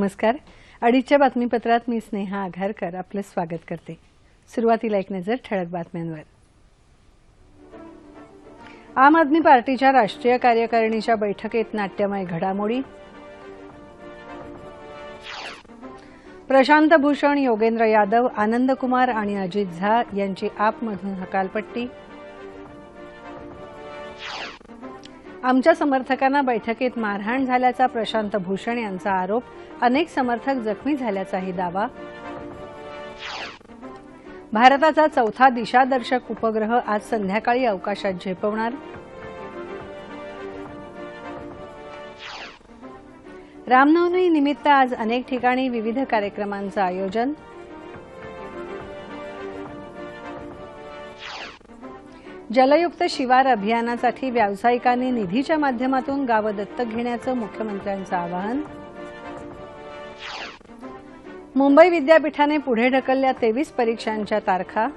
नमस्कार. अडीचच्या बातमीपत्रात मी स्नेहा आघारकर आपलं स्वागत करते. सुरुवातीला एक नजर ठळक बातम्यांवर. आम आदमी पार्टीच्या राष्ट्रीय कार्यकारिणीच्या बैठकीत नाट्यमय घडामोडी. प्रशांत भूषण योगेंद्र यादव आनंद कुमार आणि अजित झा यांची आपमधून हकालपट्टी. आमच्या समर्थकांना बैठकीत मारहाण झाल्याचा प्रशांत भूषण यांचा आरोप अनेक समर्थक जखमी झाल्याचाही दावा. भारताचा चौथा दिशादर्शक उपग्रह आज संध्याकाळी अवकाशात झेपवणार. रामनवमी निमित्त आज अनेक ठिकाणी विविध कार्यक्रमांचं आयोजन. जलयुक्त शिवार अभियानासाठी व्यावसायिकांनी निधीच्या माध्यमातून गावं दत्तक घेण्याचं मुख्यमंत्र्यांचं आवाहन. मुंबई विद्यापीठाने पुढे ढकलल्या तेवीस परीक्षांच्या तारखा.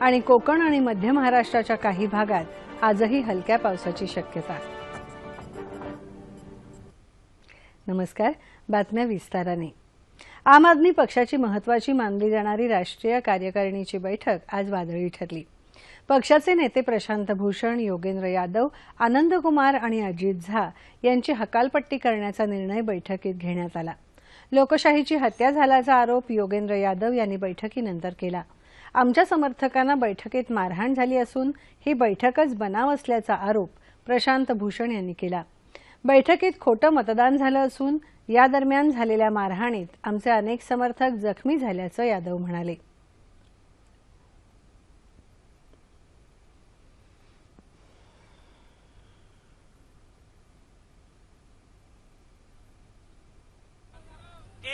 आणि कोकण आणि मध्य महाराष्ट्राच्या काही भागात आजही हलक्या पावसाची शक्यता. नमस्कार बातम्या विस्ताराने. आम आदमी पक्षाची महत्वाची मानली जाणारी राष्ट्रीय कार्यकारिणीची बैठक आज वादळी ठरली. पक्षाचे नेते प्रशांत भूषण योगेंद्र यादव आनंद कुमार आणि अजित झा यांची हकालपट्टी करण्याचा निर्णय बैठकीत घेण्यात आला. लोकशाहीची हत्या झाल्याचा आरोप योगेंद्र यादव यांनी बैठकीनंतर केला. आमच्या समर्थकांना बैठकीत मारहाण झाली असून ही बैठकच बनाव असल्याचा आरोप प्रशांत भूषण यांनी केला. बैठकीत खोटं मतदान झालं असून या दरम्यान झालेल्या मारहाणीत आमचे अनेक समर्थक जखमी झाल्याचं यादव म्हणाले.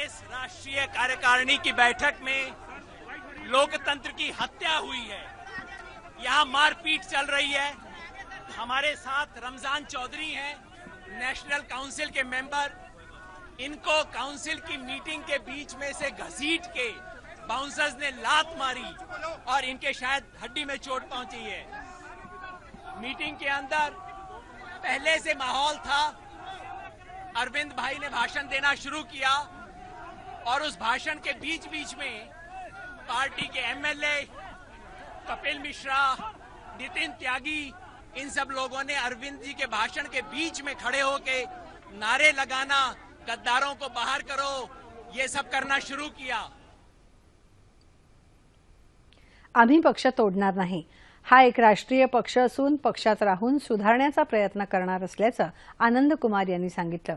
इस राष्ट्रीय कार्यकारिणी की बैठक में लोकतंत्र की हत्या हुई है। यहाँ मारपीट चल रही है। हमारे साथ रमज़ान चौधरी हैं, नेशनल काउंसिल के मेंबर। इनको काउंसिल की मीटिंग के बीच में से घसीट के बाउंसर्स ने लात मारी और इनके शायद हड्डी में चोट पहुँची है। मीटिंग के अंदर पहले से माहौल था। अरविंद भाई ने भाषण देना शुरू किया और उस भाषण के बीच बीच में पार्टी के एमएलए, कपिल मिश्रा, नितिन त्यागी, इन सब लोगों ने अरविंद जी के भाषण के बीच में खड़े होके नारे लगाना गद्दारों को बाहर करो। ये सब करना शुरू किया। आम्ही पक्ष तोडणार नाही. हा एक राष्ट्रीय पक्ष असून पक्षात राहून सुधारण्याचा प्रयत्न करणार असल्याचं आनंद कुमार यांनी सांगितलं.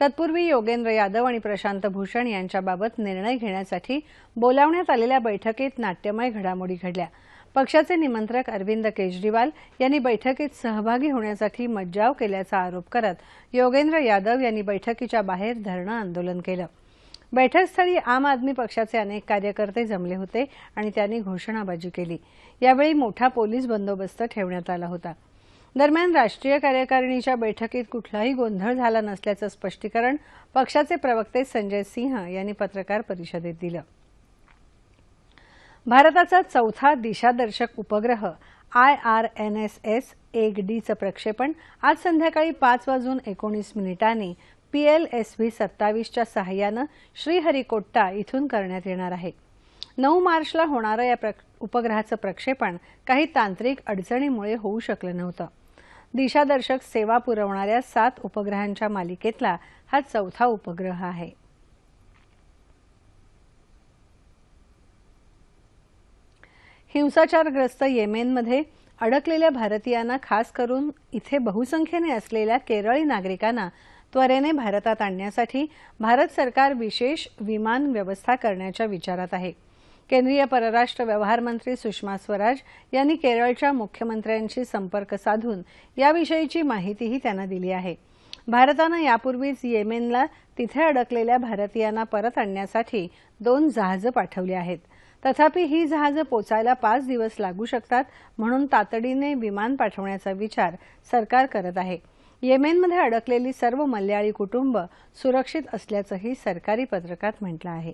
तत्पूर्वी योगेंद्र यादव आणि प्रशांत भूषण यांच्याबाबत निर्णय घेण्यासाठी बोलावण्यात आलेल्या बैठकीत नाट्यमय घडामोडी घडल्या. पक्षाचे निमंत्रक अरविंद केजरीवाल यांनी बैठकीत सहभागी होण्यासाठी मज्जाव केल्याचा आरोप करत योगेंद्र यादव यांनी बैठकीच्या बाहेर धरणं आंदोलन केलं. बैठकस्थळी आम आदमी पक्षाचे अनेक कार्यकर्ते जमले होते आणि त्यांनी घोषणाबाजी केली. यावेळी मोठा पोलीस बंदोबस्त ठेवण्यात आला होता. दरम्यान राष्ट्रीय कार्यकारिणीच्या बैठकीत कुठलाही गोंधळ झाला नसल्याचं स्पष्टीकरण पक्षाचे प्रवक्ते संजय सिंह यांनी पत्रकार परिषदेत दिलं. भारताचा चौथा दिशादर्शक उपग्रह I R N S S एक डीचं प्रक्षेपण आज संध्याकाळी पाच वाजून एकोणीस मिनिटांनी पीएलएसव्ही सत्तावीसच्या सहाय्यानं श्रीहरिकोट्टा इथून करण्यात येणार आहे. नऊ मार्चला होणारं या उपग्रहाचं प्रक्षेपण काही तांत्रिक अडचणीमुळे होऊ शकलं नव्हतं. दिशादर्शक सेवा पुरवणाऱ्या सात उपग्रहांच्या मालिकेतला हा चौथा उपग्रह आहे. हिंसाचारग्रस्त येमेनमध्ये अडकलेल्या भारतीयांना खास करून इथे बहुसंख्येने असलेल्या केरळी नागरिकांना त्वरेने भारतात आणण्यासाठी भारत सरकार विशेष विमान व्यवस्था करण्याच्या विचारात आहे. केंद्रीय परराष्ट्र व्यवहार मंत्री सुषमा स्वराज यांनी केरळच्या मुख्यमंत्र्यांशी संपर्क साधून याविषयीची माहितीही त्यांना दिली आहे. भारतानं यापूर्वीच येमेनला तिथे अडकलेल्या भारतीयांना परत आणण्यासाठी दोन जहाजं पाठवली आहेत. तथापि ही जहाजं पोचायला पाच दिवस लागू शकतात म्हणून तातडीने विमान पाठवण्याचा विचार सरकार करत आहे. येमेनमध्ये अडकलेली सर्व मल्याळी कुटुंब सुरक्षित असल्याचंही सरकारी पत्रकात म्हटलं आहे.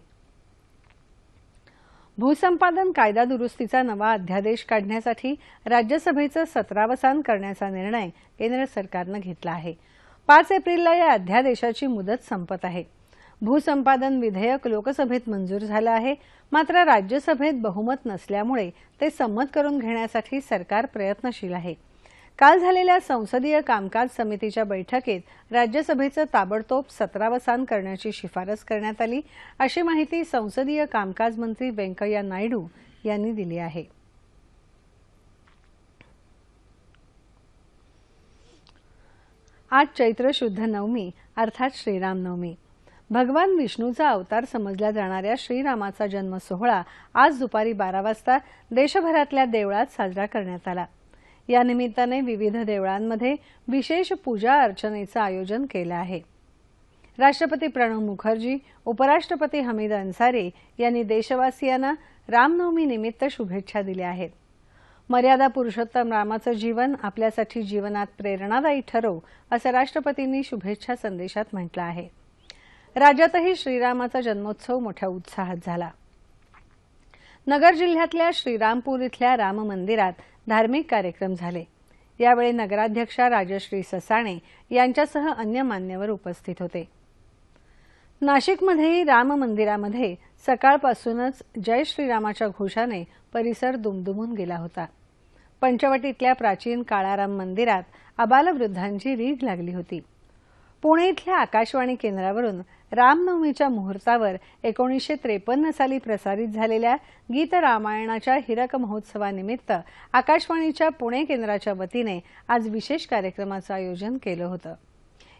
भूसंपादन कायदा दुरुस्तीचा नवा अध्यादेश काढण्यासाठी राज्यसभेचं सत्रावसान करण्याचा निर्णय केंद्र सरकारनं घेतला आहे. पाच एप्रिलला या अध्यादेशाची मुदत संपत आहे. भूसंपादन विधेयक लोकसभेत मंजूर झालं आहे. मात्र राज्यसभेत बहुमत नसल्यामुळे ते संमत करून घेण्यासाठी सरकार प्रयत्नशील आहे. काल झालेल्या संसदीय कामकाज समितीच्या बैठकीत राज्यसभेचं ताबडतोब सत्रावसान करण्याची शिफारस करण्यात आली अशी माहिती संसदीय कामकाज मंत्री व्यंकय्या नायडू यांनी दिली आहे. आज चैत्र शुद्ध नवमी अर्थात श्रीराम नवमी भगवान विष्णूचा अवतार समजल्या जाणाऱ्या श्रीरामाचा जन्म सोहळा आज दुपारी बारा वाजता देशभरातल्या देवळात साजरा करण्यात आला. या निमित्ताने विविध देवळांमध्ये विशेष पूजा अर्चनेचं आयोजन केलं आहे. राष्ट्रपती प्रणव मुखर्जी उपराष्ट्रपती हमीद अन्सारी यांनी देशवासियांना रामनवमी निमित्त शुभेच्छा दिल्या आहेत. मर्यादा पुरुषोत्तम रामाचं जीवन आपल्यासाठी जीवनात प्रेरणादायी ठरो असं राष्ट्रपतींनी शुभेच्छा संदेशात म्हटलं आहे. राज्यातही श्रीरामाचा जन्मोत्सव मोठ्या उत्साहात झाला. नगर जिल्ह्यातल्या श्रीरामपूर इथल्या राम मंदिरात धार्मिक कार्यक्रम झाले. यावेळी नगराध्यक्षा राजश्री ससाणे यांच्यासह अन्य मान्यवर उपस्थित होते. नाशिकमध्येही राम मंदिरामध्ये सकाळपासूनच जय श्रीरामाच्या घोषाने परिसर दुमदुमून गेला होता. पंचवटीतल्या प्राचीन काळाराम मंदिरात आबालवृद्धांची रीघ लागली होती. पुणे इथल्या आकाशवाणी केंद्रावरून रामनवमीच्या मुहूर्तावर एकोणीसशे त्रेपन्न साली प्रसारित झालेल्या गीत रामायणाच्या हिरक महोत्सवानिमित्त आकाशवाणीच्या पुणे केंद्राच्या वतीने आज विशेष कार्यक्रमाचं आयोजन केलं होतं.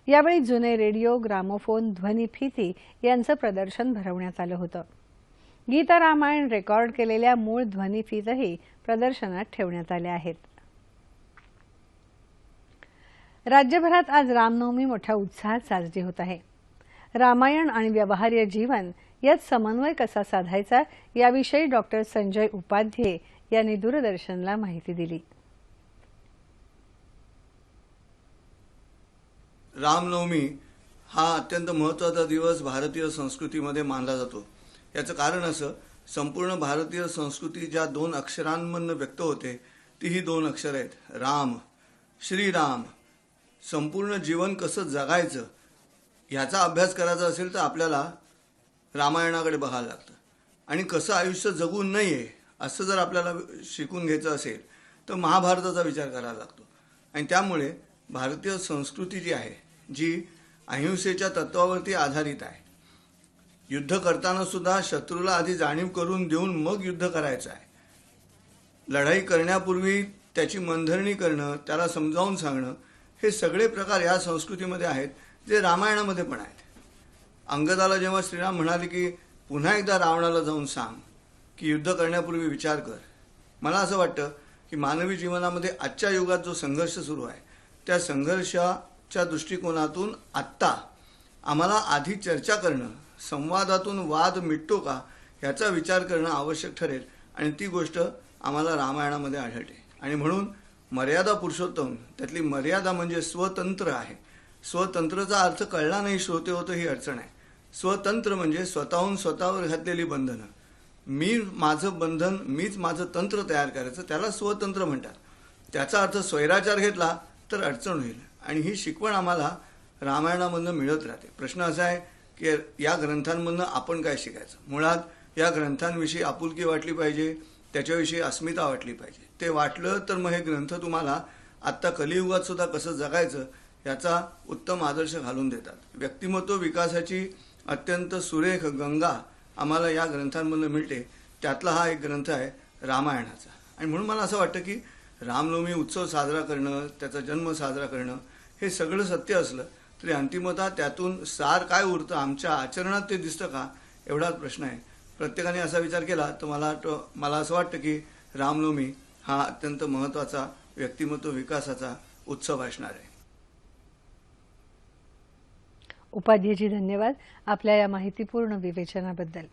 यावेळी जुने रेडिओ ग्रामोफोन ध्वनीफिती यांचं प्रदर्शन भरवण्यात आलं होतं. गीत रामायण रेकॉर्ड केलेल्या मूळ ध्वनीफीतही प्रदर्शनात ठेवण्यात आल्या आहेत. राज्यभरात आज रामनवमी मोठ्या उत्साहात साजरी होत आहे. रामायण आणि व्यवहार्य जीवन यात समन्वय कसा साधायचा याविषयी डॉक्टर संजय उपाध्ये यांनी दूरदर्शनला माहिती दिली. रामनवमी हा अत्यंत महत्त्वाचा दिवस भारतीय संस्कृतीमध्ये मानला जातो. याचं कारण असं संपूर्ण भारतीय संस्कृती ज्या दोन अक्षरांमधनं व्यक्त होते ती ही दोन अक्षर आहेत. राम श्रीराम. संपूर्ण जीवन कसं जगायचं ह्याचा अभ्यास करायचा असेल तर आपल्याला रामायणाकडे बघायला लागतं. आणि कसं आयुष्य जगू नये असं जर आपल्याला शिकून घ्यायचं असेल तर महाभारताचा विचार करायला लागतो. आणि त्यामुळे भारतीय संस्कृती जी आहे जी अहिंसेच्या तत्वावरती आधारित आहे. युद्ध करताना सुद्धा शत्रूला आधी जाणीव करून देऊन मग युद्ध करायचं आहे. लढाई करण्यापूर्वी त्याची मनधरणी करणं त्याला समजावून सांगणं हे सगळे प्रकार या संस्कृतीमध्ये आहेत. जे रामायणामध्ये पण आहेत. अंगदाला जेव्हा श्रीराम म्हणाले की पुन्हा एकदा रावणाला जाऊन सांग की युद्ध करण्यापूर्वी विचार कर. मला असं वाटतं की मानवी जीवनामध्ये आजच्या युगात जो संघर्ष सुरू आहे त्या संघर्षाच्या दृष्टिकोनातून आत्ता आम्हाला आधी चर्चा करणं संवादातून वाद मिटतो का ह्याचा विचार करणं आवश्यक ठरेल आणि ती गोष्ट आम्हाला रामायणामध्ये आढळते. आणि म्हणून मर्यादा पुरुषोत्तम त्यातली मर्यादा म्हणजे स्वतंत्र आहे. स्वतंत्रचा अर्थ कळला नाही श्रोते होतं ही अडचण आहे. स्वतंत्र म्हणजे स्वतःहून स्वतःवर घातलेली बंधनं. मी माझं बंधन मीच माझं तंत्र तयार करायचं त्याला स्वतंत्र म्हणतात. त्याचा अर्थ स्वैराचार घेतला तर अडचण होईल. आणि ही शिकवण आम्हाला रामायणामधनं मिळत राहते. प्रश्न असा आहे की या ग्रंथांमधनं आपण काय शिकायचं? मुळात या ग्रंथांविषयी आपुलकी वाटली पाहिजे त्याच्याविषयी अस्मिता वाटली पाहिजे. ते वाटलं तर मग हे ग्रंथ तुम्हाला आत्ता कलियुगात सुद्धा कसं जगायचं याचा उत्तम आदर्श घालून देतात. व्यक्तिमत्व विकासाची अत्यंत सुरेख गंगा आम्हाला या ग्रंथांमधून मिळते. त्यातला हा एक ग्रंथ आहे रामायणाचा. आणि म्हणून मला असं वाटतं की रामनवमी उत्सव साजरा करणं त्याचा जन्म साजरा करणं हे सगळं सत्य असलं तरी अंतिमतः त्यातून सार काय उरतं आमच्या आचरणात ते दिसतं का एवढाच प्रश्न आहे. प्रत्येकाने असा विचार केला तर मला वाटतं मला असं वाटतं की रामनवमी हा अत्यंत महत्त्वाचा व्यक्तिमत्व विकासाचा उत्सव असणार आहे. उपाध्येजी धन्यवाद आपल्या या माहितीपूर्ण विवेचनाबद्दल.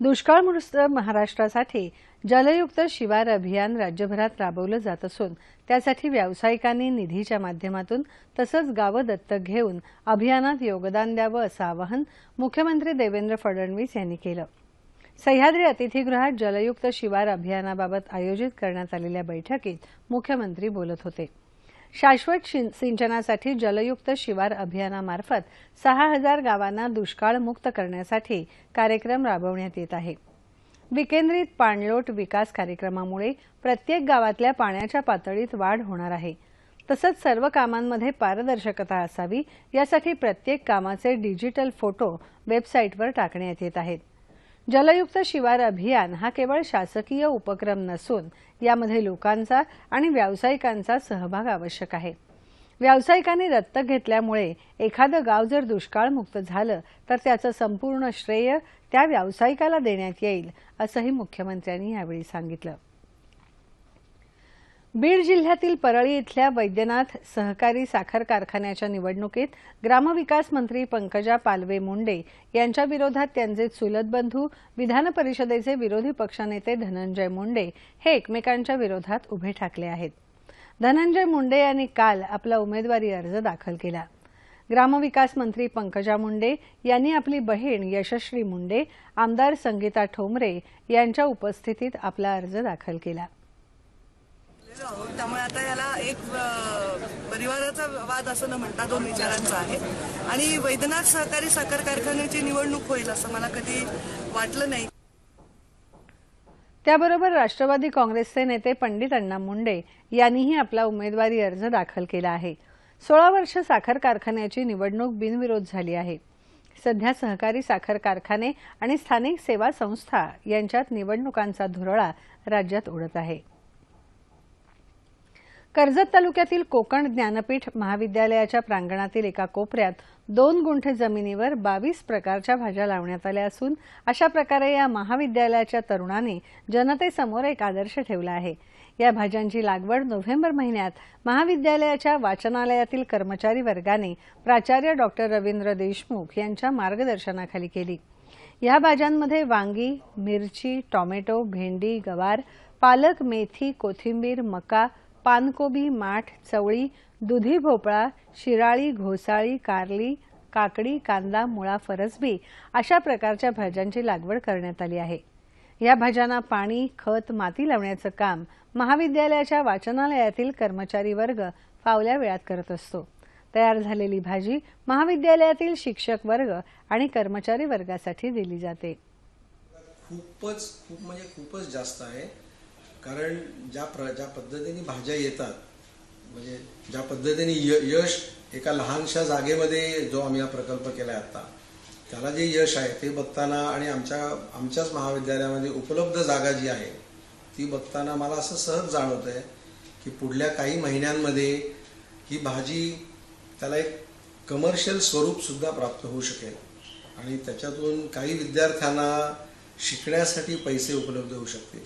दुष्काळमुक्त महाराष्ट्रासाठी जलयुक्त शिवार अभियान राज्यभरात राबवलं जात असून त्यासाठी व्यावसायिकांनी निधीच्या माध्यमातून तसंच गावं दत्तक घेऊन अभियानात योगदान द्यावं असं आवाहन मुख्यमंत्री देवेंद्र फडणवीस यांनी केलं. सह्याद्री अतिथीगृहात जलयुक्त शिवार अभियानाबाबत आयोजित करण्यात आलेल्या बैठकीत मुख्यमंत्री बोलत होते. शाश्वत सिंचनासाठी जलयुक्त शिवार अभियानामार्फत सहा हजार गावांना दुष्काळमुक्त करण्यासाठी कार्यक्रम राबवण्यात येत आहे. विकेंद्रित पाणलोट विकास कार्यक्रमामुळे प्रत्येक गावातल्या पाण्याच्या पातळीत वाढ होणार आहे. तसंच सर्व कामांमध्ये पारदर्शकता असावी यासाठी प्रत्येक कामाचे डिजिटल फोटो वेबसाईटवर टाकण्यात येत आहेत. जलयुक्त शिवार अभियान हा केवळ शासकीय उपक्रम नसून यामध्ये लोकांचा आणि व्यावसायिकांचा सहभाग आवश्यक आहे. व्यावसायिकांनी दत्तक घेतल्यामुळे एखादं गाव जर दुष्काळमुक्त झालं तर त्याचं संपूर्ण श्रेय त्या व्यावसायिकाला देण्यात येईल असंही मुख्यमंत्र्यांनी यावेळी सांगितलं. बीड जिल्ह्यातील परळी इथल्या वैद्यनाथ सहकारी साखर कारखान्याच्या निवडणुकीत ग्रामविकास मंत्री पंकजा पालवे मुंडे यांच्या विरोधात त्यांचे चुलत बंधू विधान परिषदेचे विरोधी पक्षनेते धनंजय मुंडे हे एकमेकांच्या विरोधात उभे ठाकले आहेत. धनंजय मुंडे यांनी काल आपला उमेदवारी अर्ज दाखल केला. ग्रामविकास मंत्री पंकजा मुंडे यांनी आपली बहीण यशश्री मुंडे आमदार संगीता ठोंबरे यांच्या उपस्थितीत आपला अर्ज दाखल केला. त्यामुळे आता याला एक परिवाराचा वाद असं न म्हणता दोन विचारांचा आहे. आणि वैद्यनाथ सहकारी साखर कारखान्याची निवडणूक होईल असं मला कधी वाटलं नाही. त्याबरोबर राष्ट्रवादी काँग्रेसचे नेते पंडित अण्णा मुंडे यांनीही आपला उमेदवारी अर्ज दाखल केला आहे. सोळा वर्ष साखर कारखान्याची निवडणूक बिनविरोध झाली आहे. सध्या सहकारी साखर कारखाने आणि स्थानिक सेवा संस्था यांच्यात निवडणुकांचा धुरळा राज्यात उडत आहे. कर्जत तालुक्यातील कोकण ज्ञानपीठ महाविद्यालयाच्या प्रांगणातील एका कोपऱ्यात दोन गुंठे जमिनीवर बावीस प्रकारच्या भाज्या लावण्यात आल्या असून अशा प्रकारे या महाविद्यालयाच्या तरुणांनी जनतेसमोर एक आदर्श ठेवला आहे. या भाज्यांची लागवड नोव्हेंबर महिन्यात महाविद्यालयाच्या वाचनालयातील कर्मचारी वर्गाने प्राचार्य डॉक्टर रवींद्र देशमुख यांच्या मार्गदर्शनाखाली केली. या भाज्यांमध्ये वांगी मिरची टोमॅटो भेंडी गवार पालक मेथी कोथिंबीर मका पानकोबी माठ चवळी दुधी भोपळा शिराळी घोसाळी कारली काकडी कांदा मुळा फरसबी अशा प्रकारच्या भाज्यांची लागवड करण्यात आली आहे. या भाज्यांना पाणी खत माती लावण्याचं काम महाविद्यालयाच्या वाचनालयातील कर्मचारी वर्ग फावल्या वेळात करत असतो. तयार झालेली भाजी महाविद्यालयातील शिक्षक वर्ग आणि कर्मचारी वर्गासाठी दिली जाते. खूपच खूप म्हणजे खूपच जास्त आहे. कारण ज्या प्र ज्या पद्धतीने भाज्या येतात म्हणजे ज्या पद्धतीने य यश एका लहानशा जागेमध्ये जो आम्ही हा प्रकल्प केला आहे आता त्याला जे यश आहे ते बघताना आणि आमच्या आमच्याच महाविद्यालयामध्ये उपलब्ध जागा जी आहे ती बघताना मला असं सहज जाणवत आहे की पुढल्या काही महिन्यांमध्ये ही भाजी त्याला एक कमर्शियल स्वरूपसुद्धा प्राप्त होऊ शकेल. आणि त्याच्यातून काही विद्यार्थ्यांना शिकण्यासाठी पैसे उपलब्ध होऊ शकतील.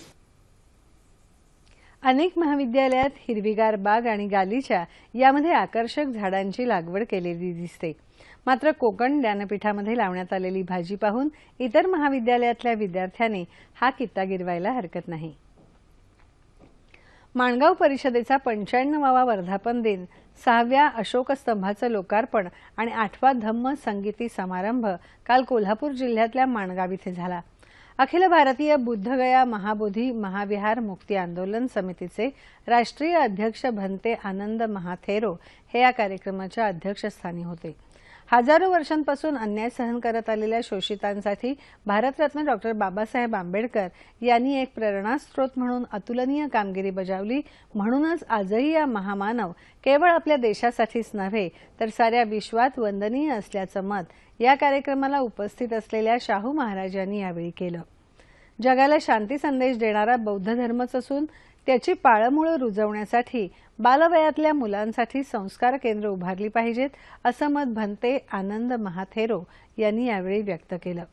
अनेक महाविद्यालयात हिरवीगार बाग आणि गालीच्या यामध्ये आकर्षक झाडांची लागवड केलेली दिसते. मात्र कोकण ज्ञानपीठामध्ये लावण्यात आलेली भाजी पाहून इतर महाविद्यालयातल्या विद्यार्थ्यांनी हा कित्ता गिरवायला हरकत नाही. माणगाव परिषदेचा पंच्याण्णवावा वर्धापन दिन सहाव्या अशोकस्तंभाचं लोकार्पण आणि आठवा धम्म संगीती समारंभ काल कोल्हापूर जिल्ह्यातल्या माणगाव इथे झाला. अखिल भारतीय बुद्धगया महाबोधी महाविहार मुक्ती आंदोलन समितीचे राष्ट्रीय अध्यक्ष भंते आनंद महाथेरो हे या कार्यक्रमाच्या अध्यक्षस्थानी होते. हजारो वर्षांपासून अन्याय सहन करत आलेल्या शोषितांसाठी भारतरत्न डॉक्टर बाबासाहेब आंबेडकर यांनी एक प्रेरणास्त्रोत म्हणून अतुलनीय कामगिरी बजावली. म्हणूनच आजही या महामानव केवळ आपल्या देशासाठीच नव्हे तर साऱ्या विश्वात वंदनीय असल्याचं मत या कार्यक्रमाला उपस्थित असलेल्या शाहू महाराजांनी यावेळी केलं. जगाला शांती संदेश देणारा बौद्ध धर्मच असून त्याची पाळंमुळं रुजवण्यासाठी बालवयातल्या मुलांसाठी संस्कार केंद्र उभारली पाहिजेत असं मत भंते आनंद महाथेरो यांनी यावेळी व्यक्त केलं.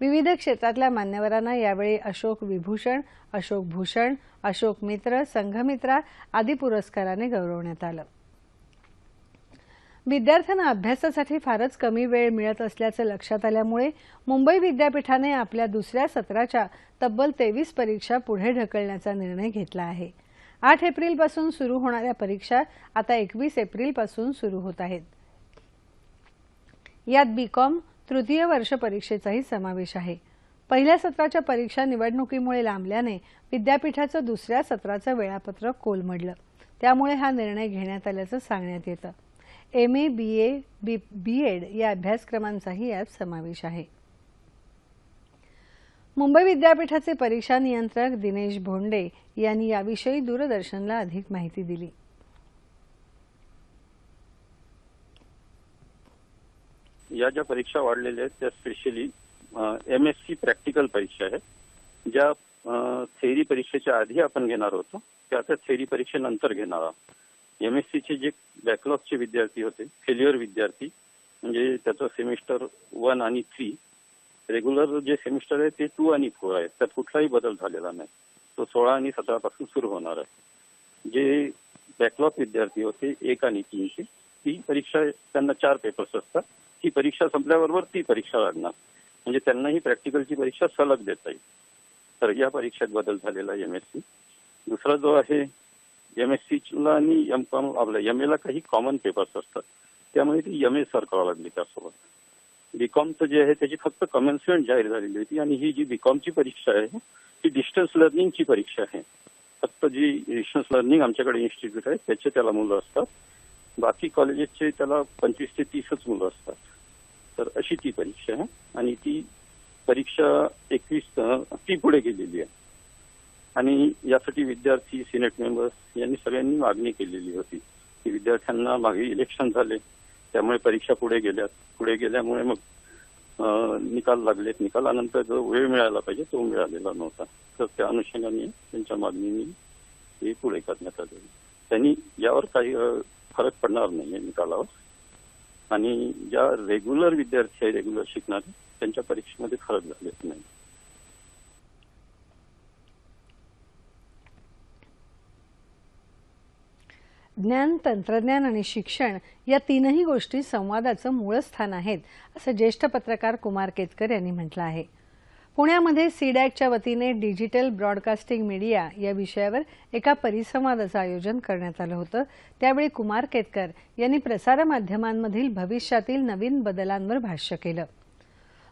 विविध क्षेत्रातल्या मान्यवरांना यावेळी अशोक विभूषण अशोक भूषण अशोक मित्र संघमित्रा आदी पुरस्काराने गौरवण्यात आलं. विद्यार्थ्यांना अभ्यासासाठी फारच कमी वेळ मिळत असल्याचं लक्षात आल्यामुळे मुंबई विद्यापीठाने आपल्या दुसऱ्या सत्राच्या तब्बल तेवीस परीक्षा पुढे ढकलण्याचा निर्णय घेतला आहे. आठ एप्रिलपासून सुरू होणाऱ्या परीक्षा आता एकवीस एप्रिलपासून सुरू होत आहेत. यात बीकॉम तृतीय वर्ष परीक्षेचाही समावेश आहे. पहिल्या सत्राच्या परीक्षा निवडणुकीमुळे लांबल्याने विद्यापीठाचं दुसऱ्या सत्राचं वेळापत्रक कोलमडलं. त्यामुळे हा निर्णय घेण्यात आल्याचं सांगण्यात येतं. M A B A B B Ed या अभ्यासक्रमांचाही यात समावेश आहे. मुंबई विद्यापीठाचे परीक्षा नियंत्रक दिनेश भोंडे यांनी याविषयी दूरदर्शनला अधिक माहिती दिली. या ज्या परीक्षा वाढलेल्या आहेत त्या specially M S C practical परीक्षा आहेत. ज्या थेरी परीक्षेच्या आधी आपण घेणार होतो त्या आता थेरी परीक्षेनंतर घेणार आहोत. एम एस सीचे जे बॅकलॉगचे विद्यार्थी होते फेल्युअर विद्यार्थी, म्हणजे त्याचं सेमिस्टर वन आणि थ्री रेग्युलर जे सेमिस्टर आहे ते टू आणि फोर आहे त्यात कुठलाही बदल झालेला नाही. तो सोळा आणि सतरा पासून सुरू होणार आहे. जे बॅकलॉग विद्यार्थी होते, एक आणि तीनची ती परीक्षा, त्यांना चार पेपर्स असतात. ही परीक्षा संपल्याबरोबर ती परीक्षा लागणार. म्हणजे त्यांना ही प्रॅक्टिकलची परीक्षा सलग देता येईल. तर या परीक्षेत बदल झालेला एम एस सी दुसरा जो आहे एम एस सीला आणि एम कॉम आपल्या एम एला काही कॉमन पेपर्स असतात. त्यामुळे ती एम ए सर करावं लागली त्यासोबत. बीकॉमचं जे आहे त्याची फक्त कमेन्समेंट जाहीर झालेली होती आणि ही जी बीकॉमची परीक्षा आहे ती डिस्टन्स लर्निंगची परीक्षा आहे. फक्त जी डिस्टन्स लर्निंग आमच्याकडे इन्स्टिट्यूट आहे त्याचे त्याला मुलं असतात. बाकी कॉलेजेसचे त्याला पंचवीस ते तीसच मुलं असतात. तर अशी ती परीक्षा आहे आणि ती परीक्षा एकवीस ती पुढे गेलेली आहे. आणि यासाठी विद्यार्थी सिनेट मेंबर्स यांनी सगळ्यांनी मागणी केलेली होती. की विद्यार्थ्यांना मागे इलेक्शन झाले त्यामुळे परीक्षा पुढे गेल्या. पुढे गेल्यामुळे मग निकाल लागलेत. निकालानंतर जो वेळ मिळाला पाहिजे तो मिळालेला नव्हता. तर त्या अनुषंगाने त्यांच्या मागणीने हे पुढे करण्यात आले. त्यांनी यावर काही फरक पडणार नाही निकालावर. आणि ज्या रेग्युलर विद्यार्थी आहे रेग्युलर शिकणारे त्यांच्या परीक्षेमध्ये फरक झालेच नाही. ज्ञान तंत्रज्ञान आणि शिक्षण या तीनही गोष्टी संवादाचं मूळ स्थान आहेत असं ज्येष्ठ पत्रकार कुमार केतकर यांनी म्हटलं आहे. पुण्यामध्ये सीडॅकच्या वतीने डिजिटल ब्रॉडकास्टिंग मीडिया या विषयावर एका परिसंवादाचं आयोजन करण्यात आलं होतं. त्यावेळी कुमार केतकर यांनी प्रसारमाध्यमांमधील भविष्यातील नवीन बदलांवर भाष्य केलं.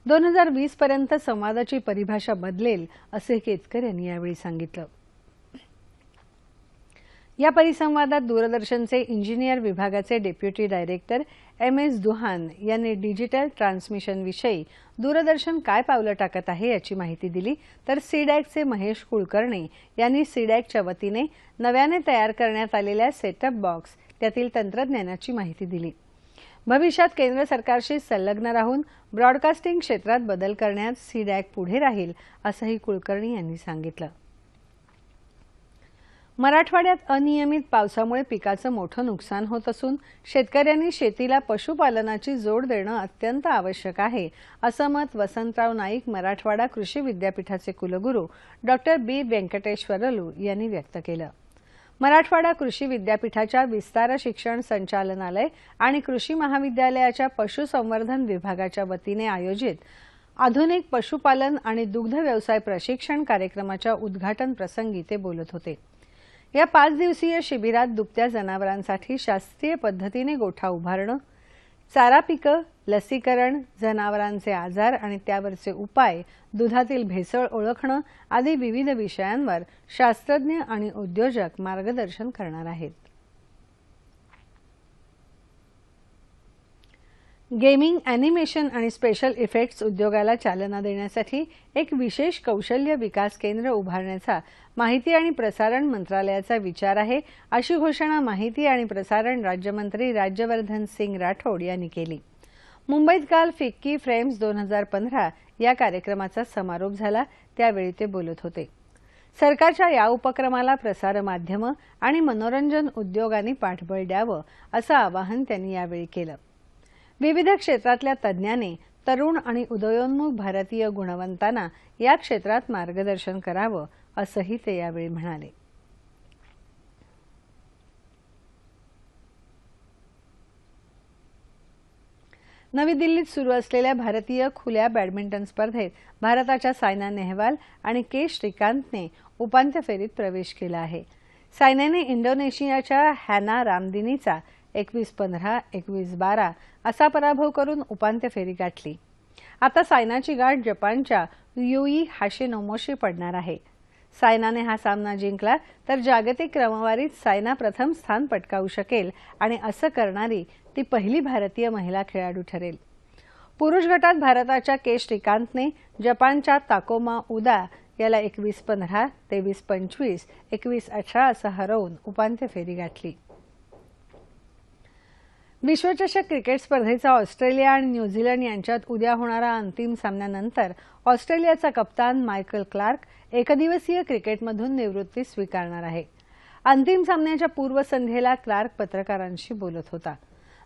दोन हजार वीस पर्यंत संवादाची परिभाषा बदलेल असे केतकर यांनी यावेळी सांगितलं. या परिसंवादात दूरदर्शनचे इंजिनियर विभागाचे deputy director M S Duhan यांनी डिजिटल ट्रान्समिशनविषयी दूरदर्शन काय पावलं टाकत आहे याची माहिती दिली. तर सीडॅकचे महेश कुलकर्णी यांनी सीडॅकच्या वतीने नव्याने तयार करण्यात आलेल्या सेटअप बॉक्स त्यातील तंत्रज्ञानाची माहिती दिली. भविष्यात केंद्र सरकारशी संलग्न राहून ब्रॉडकास्टिंग क्षेत्रात बदल करण्यात सीडॅक पुढे राहील असंही कुलकर्णी यांनी सांगितलं. मराठवाड्यात अनियमित पावसामुळे पिकाचं मोठं नुकसान होत असून शेतकऱ्यांनी शेतीला पशुपालनाची जोड देणं अत्यंत आवश्यक आहे असं मत वसंतराव नाईक मराठवाडा कृषी विद्यापीठाचे कुलगुरू डॉक्टर बी. व्यंकटेश्वरलू यांनी व्यक्त केलं. मराठवाडा कृषी विद्यापीठाच्या विस्तार शिक्षण संचालनालय आणि कृषी महाविद्यालयाच्या पशुसंवर्धन विभागाच्या वतीने आयोजित आधुनिक पशुपालन आणि दुग्ध व्यवसाय प्रशिक्षण कार्यक्रमाच्या उद्घाटन प्रसंगी ते बोलत होते. या पाच दिवसीय शिबिरात दुभत्या जनावरांसाठी शास्त्रीय पद्धतीने गोठा उभारणं चारा पिकं लसीकरण जनावरांचे आजार आणि त्यावरचे उपाय दुधातील भेसळ ओळखणं आदी विविध विषयांवर शास्त्रज्ञ आणि उद्योजक मार्गदर्शन करणार आहेत. गेमिंग अॅनिमेशन आणि स्पेशल इफेक्ट्स उद्योगाला चालना देण्यासाठी एक विशेष कौशल्य विकास केंद्र उभारण्याचा माहिती आणि प्रसारण मंत्रालयाचा विचार आहे अशी घोषणा माहिती आणि प्रसारण राज्यमंत्री राज्यवर्धन सिंग राठोड यांनी केली. मुंबईत काल फिक्की फ्रेम्स दोन हजार पंधरा या कार्यक्रमाचा समारोप झाला त्यावेळी ते बोलत होते. सरकारच्या या उपक्रमाला प्रसारमाध्यमं आणि मनोरंजन उद्योगांनी पाठबळ द्यावं असं आवाहन त्यांनी यावेळी केलं. विविध क्षेत्रातल्या तज्ज्ञांनी तरुण आणि उदयोन्मुख भारतीय गुणवंतांना या क्षेत्रात मार्गदर्शन करावं असंही ते यावेळी म्हणाले. नवी दिल्लीत सुरू असलेल्या भारतीय खुल्या बॅडमिंटन स्पर्धेत भारताच्या सायना नेहवाल आणि के श्रीकांतने उपांत्य फेरीत प्रवेश केला आहे. सायनाने इंडोनेशियाच्या हॅना रामदिनीचा एकवीस पंधरा एकवीस बारा असा पराभव करून उपांत्य फेरी गाठली. आता सायनाची गाठ जपानच्या युई हाशिनोमोशी पडणार आहे. सायनाने हा सामना जिंकला तर जागतिक क्रमवारीत सायना प्रथम स्थान पटकावू शकेल आणि असं करणारी ती पहिली भारतीय महिला खेळाडू ठरेल. पुरुष गटात भारताच्या के श्रीकांतने जपानच्या ताकोमा उदा याला एकवीस पंधरा तेवीस पंचवीस एकवीस अठरा असं हरवून उपांत्य फेरी गाठली. विश्वचषक क्रिकेट स्पर्धेचा ऑस्ट्रेलिया आणि न्यूझीलंड यांच्यात उद्या होणारा अंतिम सामन्यानंतर ऑस्ट्रेलियाचा कप्तान मायकल क्लार्क एकदिवसीय क्रिकेटमधून निवृत्ती स्वीकारणार आहे. अंतिम सामन्याच्या पूर्वसंध्येला क्लार्क पत्रकारांशी बोलत होता.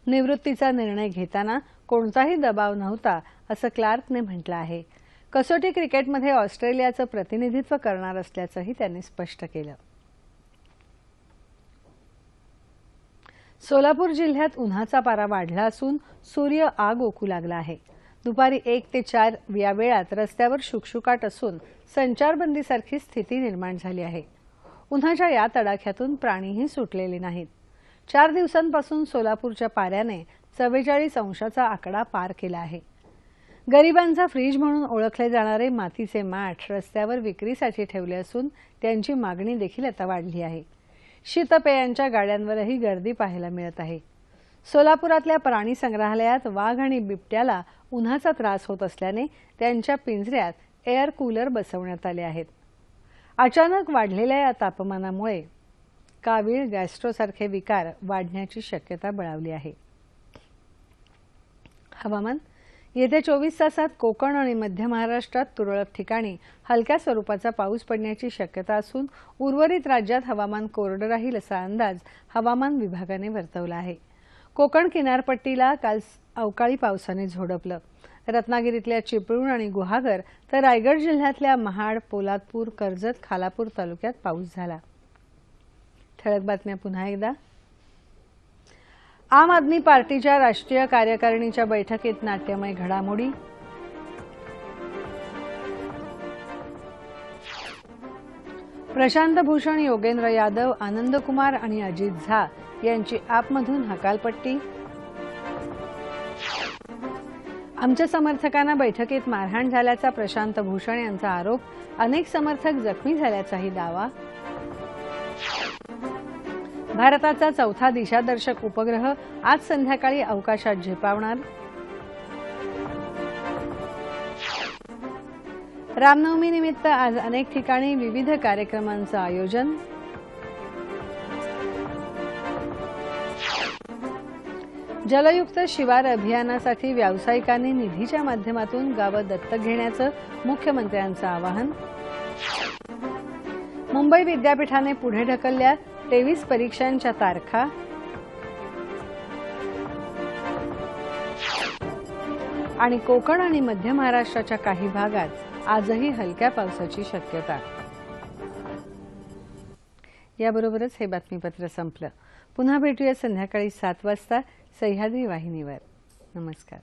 निवृत्तीचा निर्णय घेताना कोणताही दबाव नव्हता असं क्लार्कने म्हटलं आहे. कसोटी क्रिकेटमध्ये ऑस्ट्रेलियाचं प्रतिनिधित्व करणार असल्याचंही त्यांनी स्पष्ट केलं. सोलापूर जिल्ह्यात उन्हाचा पारा वाढला असून सूर्य आग ओकू लागला आहे. दुपारी एक ते चार या वेळात रस्त्यावर शुकशुकाट असून संचारबंदीसारखी स्थिती निर्माण झाली आहे. उन्हाच्या या तडाख्यातून प्राणीही सुटलेले नाहीत. चार दिवसांपासून सोलापूरच्या पाऱ्याने चव्वेचाळीस अंशाचा आकडा पार केला आहे. गरिबांचा फ्रीज म्हणून ओळखले जाणारे मातीचे माठ रस्त्यावर विक्रीसाठी ठेवले असून त्यांची मागणी देखील आता वाढली आहे. शीतपेयांच्या गाड्यांवरही गर्दी पाहायला मिळत आहे. सोलापुरातल्या प्राणी संग्रहालयात वाघ आणि बिबट्याला उन्हाचा त्रास होत असल्याने त्यांच्या पिंजऱ्यात एअर कूलर बसवण्यात आले आहेत. अचानक वाढलेल्या या तापमानामुळे कावीळ गॅस्ट्रोसारखे विकार वाढण्याची शक्यता बळावली आहे. हवामान येत्या चोवीस तासात कोकण आणि मध्य महाराष्ट्रात तुरळक ठिकाणी हलक्या स्वरूपाचा पाऊस पडण्याची शक्यता असून उर्वरित राज्यात हवामान कोरडं राहील असा अंदाज हवामान विभागाने वर्तवला आहे. कोकण किनारपट्टीला काल अवकाळी पावसाने झोडपलं. रत्नागिरीतल्या चिपळूण आणि गुहागर तर रायगड जिल्ह्यातल्या महाड पोलादपूर कर्जत खालापूर तालुक्यात पाऊस झाला. ठळक बातम्या पुन्हा एकदा. आम आदमी पार्टीच्या राष्ट्रीय कार्यकारिणीच्या बैठकीत नाट्यमय घडामोडी. प्रशांत भूषण योगेंद्र यादव आनंद कुमार आणि अजित झा यांची आपमधून हकालपट्टी. आमच्या समर्थकांना बैठकीत मारहाण झाल्याचा प्रशांत भूषण यांचा आरोप. अनेक समर्थक जखमी झाल्याचाही दावा. भारताचा चौथा दिशादर्शक उपग्रह आज संध्याकाळी अवकाशात झेपावणार. रामनवमीनिमित्त आज अनेक ठिकाणी विविध कार्यक्रमांचं आयोजन. जलयुक्त शिवार अभियानासाठी व्यावसायिकांनी निधीच्या माध्यमातून गावं दत्तक घेण्याचं मुख्यमंत्र्यांचं आवाहन. मुंबई विद्यापीठाने पुढे ढकलल्या तेवीस परीक्षांच्या तारखा. आणि कोकण आणि मध्य महाराष्ट्राच्या काही भागात आजही हलक्या पावसाची शक्यता. याबरोबरच हे बातमीपत्र संपलं. पुन्हा भेटूया संध्याकाळी सात वाजता सह्याद्री वाहिनीवर. नमस्कार.